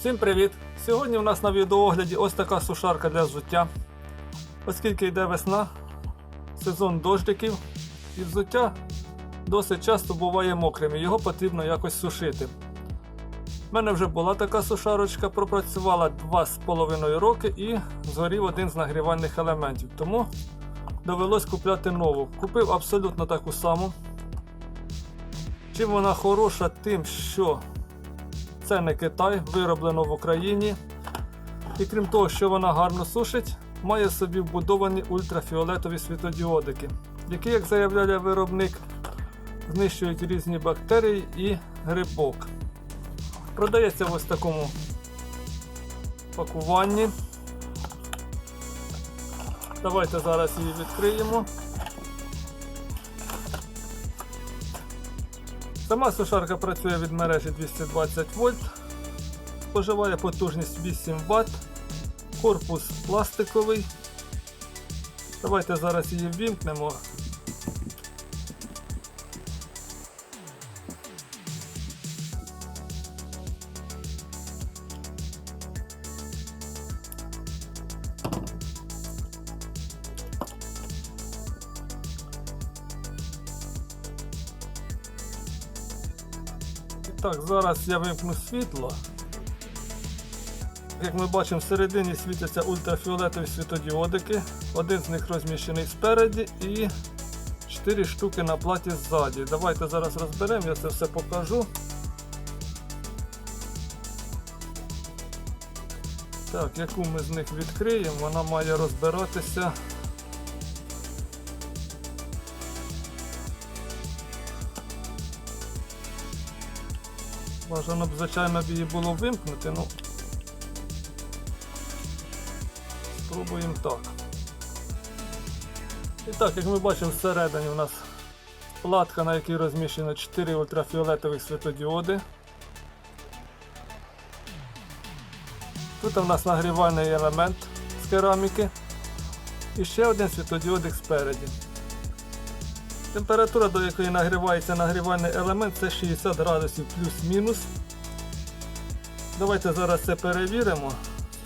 Всім привіт! Сьогодні у нас на відеоогляді ось така сушарка для взуття. Оскільки йде весна, сезон дождиків і взуття досить часто буває мокрим і його потрібно якось сушити. У мене вже була така сушарочка, пропрацювала 2,5 роки і згорів один з нагрівальних елементів. Тому довелось купляти нову. Купив абсолютно таку саму. Чим вона хороша, тим, що це не Китай, вироблено в Україні. І крім того, що вона гарно сушить, має собі вбудовані ультрафіолетові світодіодики, які, як заявляє виробник, знищують різні бактерії і грибок. Продається в ось такому пакуванні. Давайте зараз її відкриємо. Сама сушарка працює від мережі 220 вольт, споживає потужність 8 Вт, корпус пластиковий. Давайте зараз її ввімкнемо. Так, зараз я вимкну світло. Як ми бачимо, всередині світяться ультрафіолетові світодіодики. Один з них розміщений спереді і 4 штуки на платі ззаді. Давайте зараз розберемо, я це все покажу. Так, яку ми з них відкриємо, вона має розбиратися. Бажано б, звичайно, її було вимкнути, ну спробуємо так. І так, як ми бачимо, всередині у нас платка, на якій розміщено 4 ультрафіолетових світодіоди. Тут у нас нагрівальний елемент з кераміки. І ще один світодіодик спереді. Температура, до якої нагрівається нагрівальний елемент, це 60 градусів плюс-мінус. Давайте зараз це перевіримо.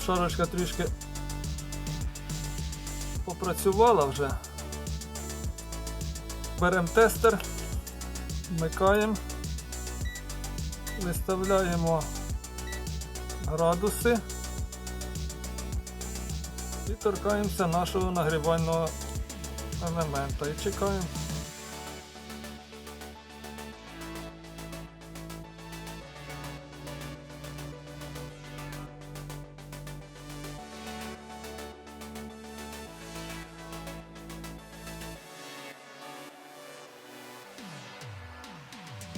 Шарочка трішки попрацювала вже. Беремо тестер, вмикаємо, виставляємо градуси і торкаємося нашого нагрівального елемента і чекаємо.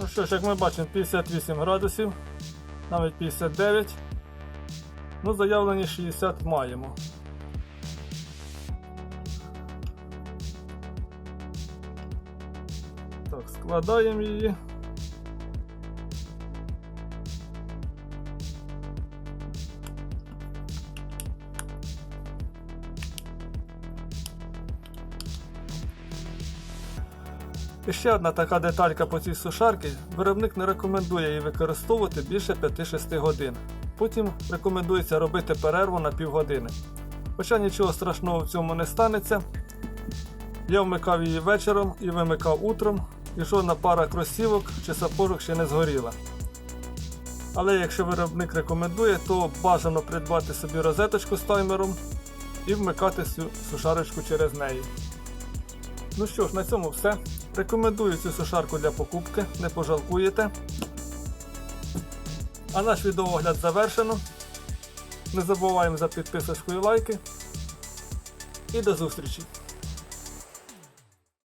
Ну що ж, як ми бачимо, 58 градусів, навіть 59. Ну, заявлені 60 маємо. Так, складаємо її. І ще одна така деталька по цій сушарці. Виробник не рекомендує її використовувати більше 5-6 годин. Потім рекомендується робити перерву на півгодини. Хоча нічого страшного в цьому не станеться. Я вмикав її вечором і вимикав утром, і жодна пара кросівок чи сапожок ще не згоріла. Але якщо виробник рекомендує, то бажано придбати собі розеточку з таймером і вмикати цю сушарочку через неї. Ну що ж, на цьому все. Рекомендую цю сушарку для покупки, не пожалкуєте. А наш відеоогляд завершено. Не забуваємо за підписочку і лайки. І до зустрічі!